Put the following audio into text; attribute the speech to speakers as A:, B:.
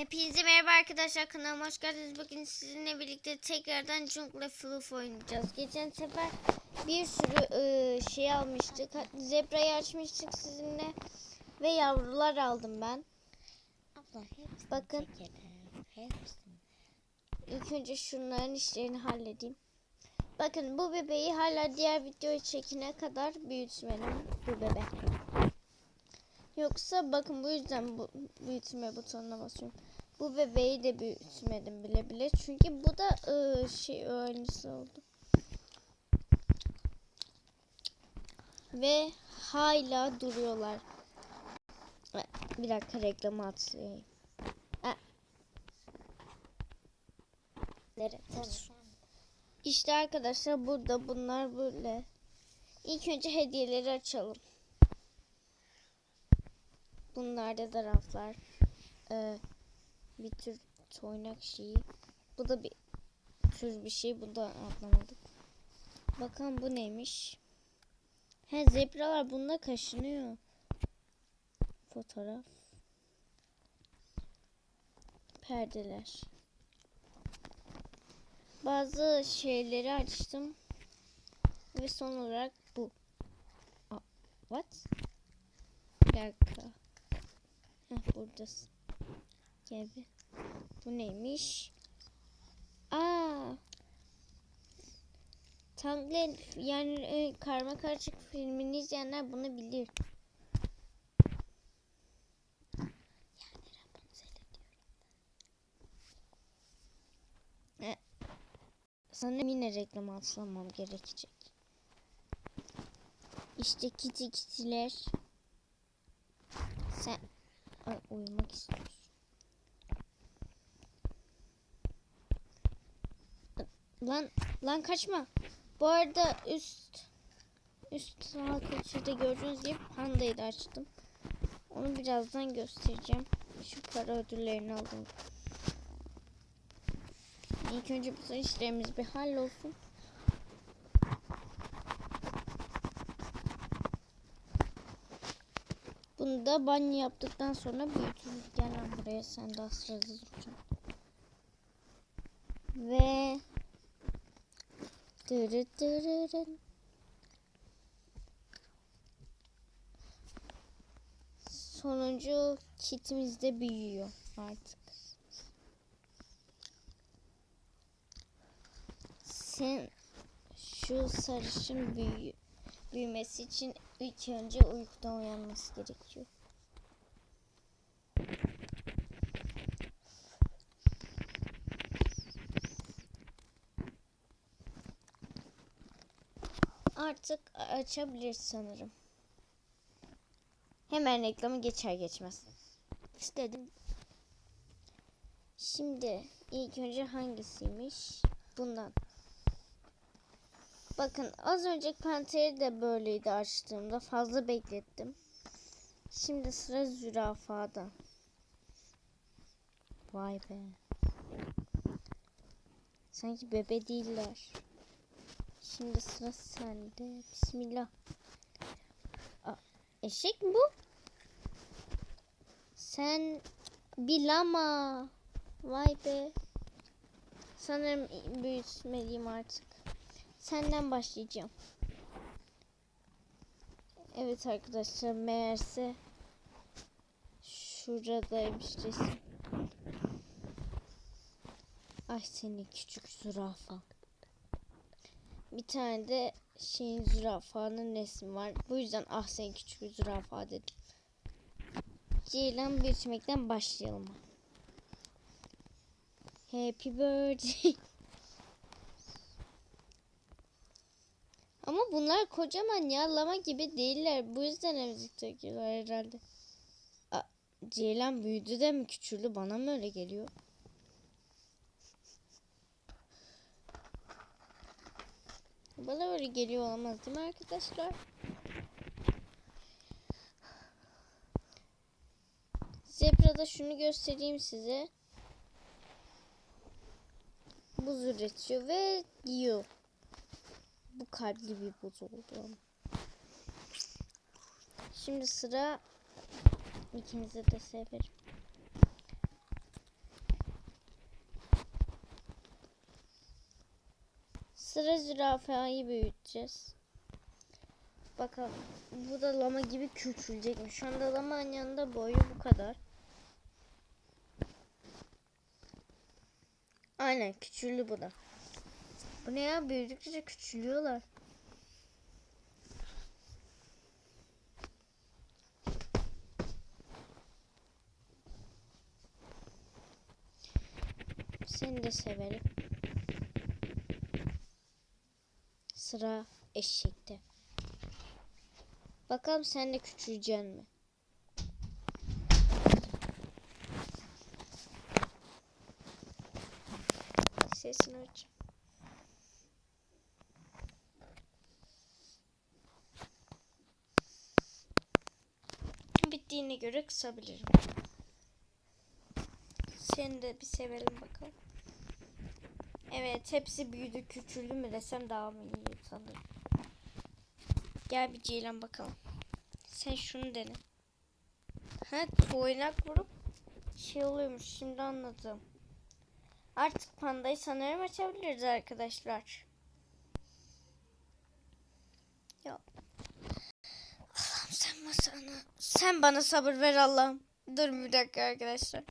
A: Hepinize merhaba arkadaşlar kanalıma hoş geldiniz. Bugün sizinle birlikte tekrardan Jungle Fluff oynayacağız. Geçen sefer bir sürü ıı, şey almıştık. Zebrayı açmıştık sizinle ve yavrular aldım ben.
B: Abla hepsini
A: Bakın.
B: Hepsini.
A: İlk önce şunların işlerini halledeyim. Bakın bu bebeği hala diğer videoyu çekene kadar büyütmedim. Bu bebek. Yoksa bakın bu yüzden bu büyütme butonuna basıyorum. Bu bebeği de büyütmedim bile bile. Çünkü bu da ıı, şey öğrencisi oldu. Ve hala duruyorlar. Bir dakika reklamı. Evet. İşte arkadaşlar burada bunlar böyle. İlk önce hediyeleri açalım. Bunlarda da raflar. Ee, bir tür toynak şeyi. Bu da bir tür bir şey. Bu da anlamadık. Bakalım bu neymiş? He zebralar bununla kaşınıyor. Fotoğraf. Perdeler. Bazı şeyleri açtım. Ve son olarak bu. Aa, what? Bir dakika. Heh, buradasın. Gel. Bu neymiş? Aa. Tangle yani e, karma karışık filmini izleyenler bunu bilir. E, Sanırım yine reklam atlamam gerekecek. İşte kiti kitiler. Sen Ay, uyumak istiyorsun. Lan lan kaçma. Bu arada üst üst sağ köşede gördüğünüz gibi pandayı da açtım. Onu birazdan göstereceğim. Şu para ödüllerini aldım. İlk önce bütün işlerimiz bir hallolsun. Bunu da banyo yaptıktan sonra büyütürüz. Gel lan buraya sen daha sırada duracaksın. Ve dırı dırırın. Sonuncu kitimiz de büyüyor artık. Sen şu sarışın büyü, büyümesi için ilk önce uykudan uyanması gerekiyor. Artık açabiliriz sanırım. Hemen reklamı geçer geçmez. İstedim. Şimdi ilk önce hangisiymiş? Bundan. Bakın az önce panteri de böyleydi açtığımda. Fazla beklettim. Şimdi sıra zürafada. Vay be. Sanki bebe değiller. Şimdi sıra sende. Bismillah. Aa, eşek mi bu? Sen bir lama. Vay be. Sanırım büyütmeliyim artık. Senden başlayacağım. Evet arkadaşlar meğerse şuradaymış resim. Ay seni küçük zürafa. Bir tane de şeyin zürafanın resmi var. Bu yüzden ah sen küçük zürafa dedim. Ceylan büyütmekten başlayalım. Happy birthday. Bunlar kocaman ya lama gibi değiller. Bu yüzden emzik takıyorlar herhalde. Ceylan büyüdü de mi küçüldü? Bana mı öyle geliyor? Bana öyle geliyor olamaz değil mi arkadaşlar? Zebra'da şunu göstereyim size. Buz üretiyor ve yiyor bu kalpli bir bozuldu. Şimdi sıra ikinizi de severim. Sıra zürafayı büyüteceğiz. Bakalım. Bu da lama gibi küçülecekmiş. Şu anda lamanın yanında boyu bu kadar. Aynen küçüldü bu da. Bu ne ya? Büyüdükçe küçülüyorlar. Seni de severim. Sıra eşekte. Bakalım sen de küçüleceksin mi? Sesini aç. Bittiğine göre kısabilirim. Seni de bir sevelim bakalım. Evet hepsi büyüdü küçüldü mü desem daha mı iyi sanırım. Gel bir ceylan bakalım. Sen şunu dene. Ha toynak vurup şey oluyormuş şimdi anladım. Artık pandayı sanırım açabiliriz arkadaşlar. Ya. Bana, sen bana sabır ver Allah'ım. Dur bir dakika arkadaşlar.